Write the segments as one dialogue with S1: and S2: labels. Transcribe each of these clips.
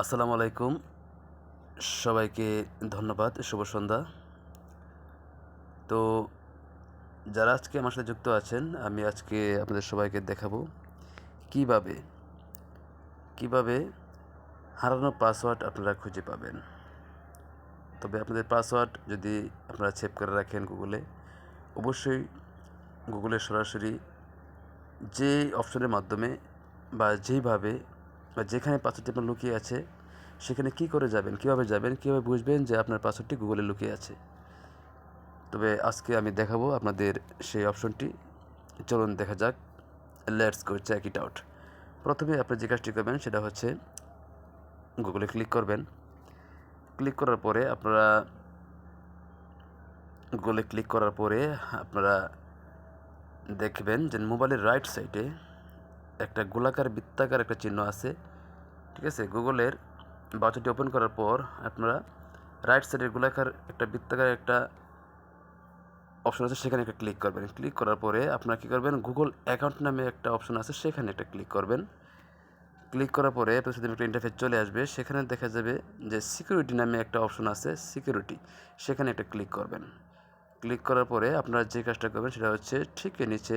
S1: আসসালামু আলাইকুম। সবাইকে ধন্যবাদ, শুভ সন্ধ্যা। তো যারা আজকে আমার সাথে যুক্ত আছেন, আমি আজকে আপনাদের সবাইকে দেখাবো কীভাবে কীভাবে হারানো পাসওয়ার্ড আপনারা খুঁজে পাবেন। তবে আপনাদের পাসওয়ার্ড যদি আপনারা সেভ করে রাখেন গুগলে, অবশ্যই গুগলে সরাসরি যে অপশনের মাধ্যমে বা যেইভাবে বা যেখানে পাসওয়ার্ডটি আপনার লুকিয়ে আছে, সেখানে কি করে যাবেন, কীভাবে যাবেন, কীভাবে বুঝবেন যে আপনার পাসওয়ার্ডটি গুগলে লুকিয়ে আছে? তবে আজকে আমি দেখাবো আপনাদের সেই অপশনটি। চলুন দেখা যাক। Let's go check it out প্রথমে আপনি যে কাজটি করবেন, সেটা হচ্ছে গুগলে ক্লিক করবেন। ক্লিক করার পরে আপনারা গুগলে ক্লিক করার পরে আপনারা দেখবেন যে মোবাইলের রাইট সাইডে একটা গোলাকার বৃত্তাকার একটা চিহ্ন আছে, ঠিক আছে? গুগলের বাচ্চাটি ওপেন করার পর আপনারা রাইট সাইডের গোলাকার একটা বৃত্তাকার একটা অপশন আছে, সেখানে একটা ক্লিক করবেন। ক্লিক করার পরে আপনারা কী করবেন? গুগল অ্যাকাউন্ট নামে একটা অপশন আছে, সেখানে একটা ক্লিক করবেন। ক্লিক করার পরে আপনার সাথে একটা ইন্টারফেস চলে আসবে, সেখানে দেখা যাবে যে সিকিউরিটি নামে একটা অপশন আছে সিকিউরিটি সেখানে একটা ক্লিক করবেন। ক্লিক করার পরে আপনারা যে কাজটা করবেন, সেটা হচ্ছে ঠিক নিচে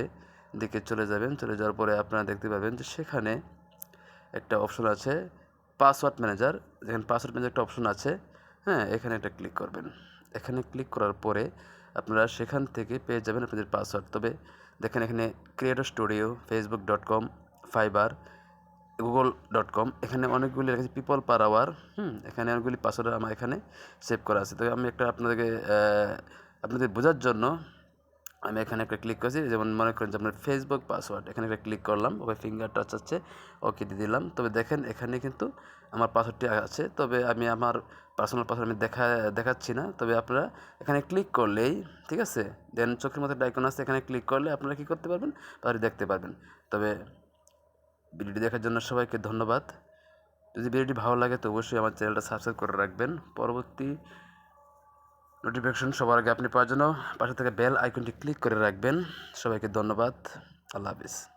S1: দিকে চলে যাবেন। চলে যাওয়ার পরে আপনারা দেখতে পাবেন যে সেখানে একটা অপশন আছে পাসওয়ার্ড ম্যানেজার। যেখানে পাসওয়ার্ড ম্যানেজার একটা অপশন আছে। হ্যাঁ এখানে একটা ক্লিক করবেন। এখানে ক্লিক করার পরে আপনারা সেখান থেকে পেয়ে যাবেন আপনাদের পাসওয়ার্ড। তবে দেখেন এখানে creator studio Facebook dot com Fiverr Google dot com এখানে অনেকগুলি লেখা পিপল পার আওয়ার হুম, এখানে অনেকগুলি পাসওয়ার্ড আমার এখানে সেভ করা আছে। তবে আমি একটা আপনাদেরকে আপনাদের বোঝার জন্য আমি এখানে একটা ক্লিক করছি, যেমন মনে করেন যে আপনার ফেসবুক পাসওয়ার্ড এখানে একটা ক্লিক করলাম, ওকে ফিঙ্গার টাচ আছে ওকে দিয়ে দিলাম। তবে দেখেন এখানে কিন্তু আমার পাসওয়ার্ডটি আছে, তবে আমি আমার পার্সোনাল পাসওয়ার্ড আমি দেখা, দেখাচ্ছি না। তবে আপনারা এখানে ক্লিক করলেই, ঠিক আছে? দেন চোখের মধ্যে ডাইকন আছে, এখানে ক্লিক করলে আপনারা কী করতে পারবেন? তাহলে দেখতে পারবেন। তবে ভিডিওটি দেখার জন্য সবাইকে ধন্যবাদ। যদি ভিডিওটি ভালো লাগে তো অবশ্যই আমার চ্যানেলটা সাবস্ক্রাইব করে রাখবেন। পরবর্তী নোটিফিকেশন সবার আগে আপনি পাওয়ার জন্য পাশে থেকে বেল আইকনটি ক্লিক করে রাখবেন। সবাইকে ধন্যবাদ। আল্লাহ হাফিজ।